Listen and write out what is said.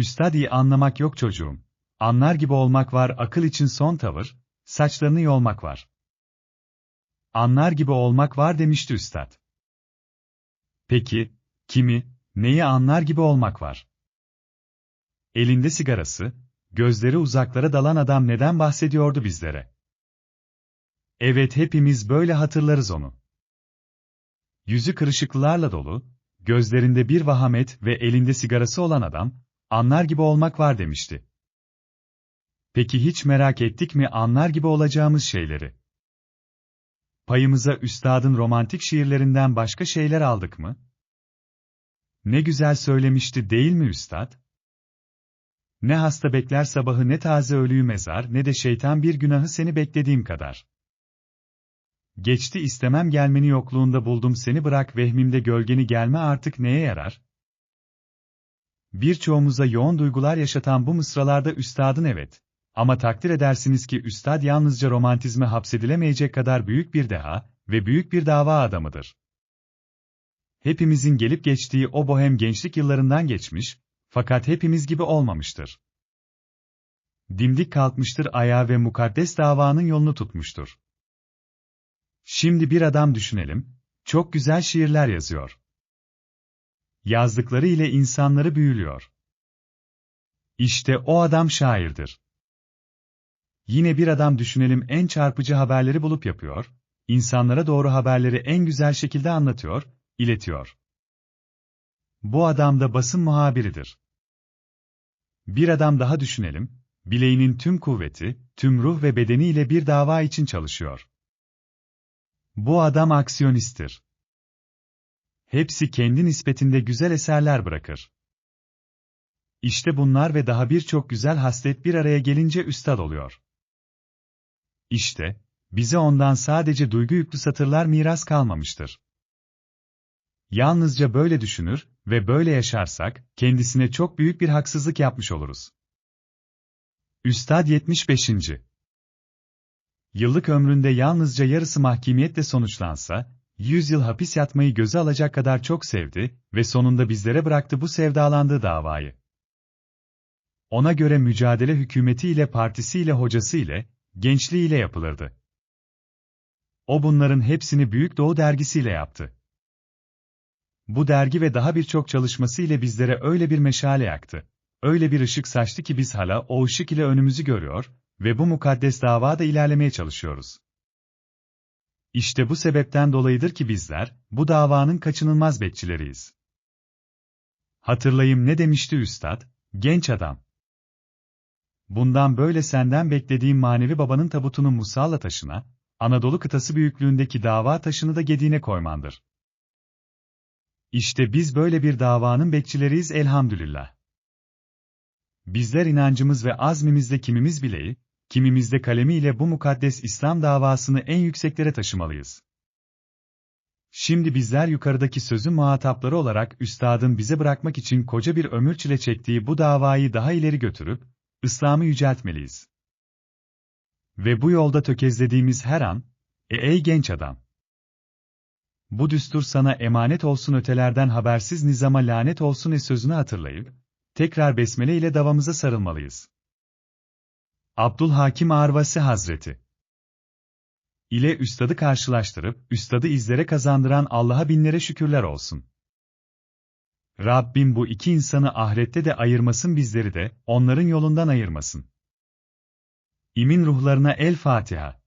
Üstad anlamak yok çocuğum. Anlar gibi olmak var akıl için son tavır, saçlarını yolmak var. Anlar gibi olmak var demişti üstad. Peki, kimi, neyi anlar gibi olmak var? Elinde sigarası, gözleri uzaklara dalan adam neden bahsediyordu bizlere? Evet hepimiz böyle hatırlarız onu. Yüzü kırışıklılarla dolu, gözlerinde bir vahamet ve elinde sigarası olan adam, anlar gibi olmak var demişti. Peki hiç merak ettik mi anlar gibi olacağımız şeyleri? Payımıza üstadın romantik şiirlerinden başka şeyler aldık mı? Ne güzel söylemişti değil mi üstad? Ne hasta bekler sabahı ne taze ölüyü mezar ne de şeytan bir günahı seni beklediğim kadar. Geçti istemem gelmeni yokluğunda buldum seni bırak vehmimde gölgeni gelme artık neye yarar? Birçoğumuza yoğun duygular yaşatan bu mısralarda üstadın evet. Ama takdir edersiniz ki üstad yalnızca romantizme hapsedilemeyecek kadar büyük bir deha ve büyük bir dava adamıdır. Hepimizin gelip geçtiği o bohem gençlik yıllarından geçmiş, fakat hepimiz gibi olmamıştır. Dimdik kalkmıştır ayağa ve mukaddes davanın yolunu tutmuştur. Şimdi bir adam düşünelim, çok güzel şiirler yazıyor. Yazdıkları ile insanları büyülüyor. İşte o adam şairdir. Yine bir adam düşünelim en çarpıcı haberleri bulup yapıyor, insanlara doğru haberleri en güzel şekilde anlatıyor, iletiyor. Bu adam da basın muhabiridir. Bir adam daha düşünelim, bileğinin tüm kuvveti, tüm ruh ve bedeniyle bir dava için çalışıyor. Bu adam aksiyonisttir. Hepsi kendi nispetinde güzel eserler bırakır. İşte bunlar ve daha birçok güzel haslet bir araya gelince üstad oluyor. İşte, bize ondan sadece duygu yüklü satırlar miras kalmamıştır. Yalnızca böyle düşünür ve böyle yaşarsak, kendisine çok büyük bir haksızlık yapmış oluruz. Üstad 75. Yıllık ömründe yalnızca yarısı mahkemiyetle sonuçlansa, 100 yıl hapis yatmayı göze alacak kadar çok sevdi ve sonunda bizlere bıraktı bu sevdalandığı davayı. Ona göre mücadele hükümetiyle partisiyle hocasıyla, gençliğiyle yapılırdı. O bunların hepsini Büyük Doğu dergisiyle yaptı. Bu dergi ve daha birçok çalışması ile bizlere öyle bir meşale yaktı. Öyle bir ışık saçtı ki biz hala o ışık ile önümüzü görüyor ve bu mukaddes davada ilerlemeye çalışıyoruz. İşte bu sebepten dolayıdır ki bizler, bu davanın kaçınılmaz bekçileriyiz. Hatırlayım ne demişti üstad, genç adam. Bundan böyle senden beklediğim manevi babanın tabutunu Musalla taşına, Anadolu kıtası büyüklüğündeki dava taşını da gediğine koymandır. İşte biz böyle bir davanın bekçileriyiz elhamdülillah. Bizler inancımız ve azmimizde kimimiz bileği, kimimizde kalemiyle bu mukaddes İslam davasını en yükseklere taşımalıyız. Şimdi bizler yukarıdaki sözün muhatapları olarak üstadın bize bırakmak için koca bir ömür çile çektiği bu davayı daha ileri götürüp, İslam'ı yüceltmeliyiz. Ve bu yolda tökezlediğimiz her an, e ey genç adam! Bu düstur sana emanet olsun ötelerden habersiz nizama lanet olsun e sözünü hatırlayıp, tekrar besmele ile davamıza sarılmalıyız. Abdülhakim Arvasi Hazreti ile üstadı karşılaştırıp, üstadı izlere kazandıran Allah'a binlere şükürler olsun. Rabbim bu iki insanı ahirette de ayırmasın bizleri de, onların yolundan ayırmasın. İmin ruhlarına El Fatiha.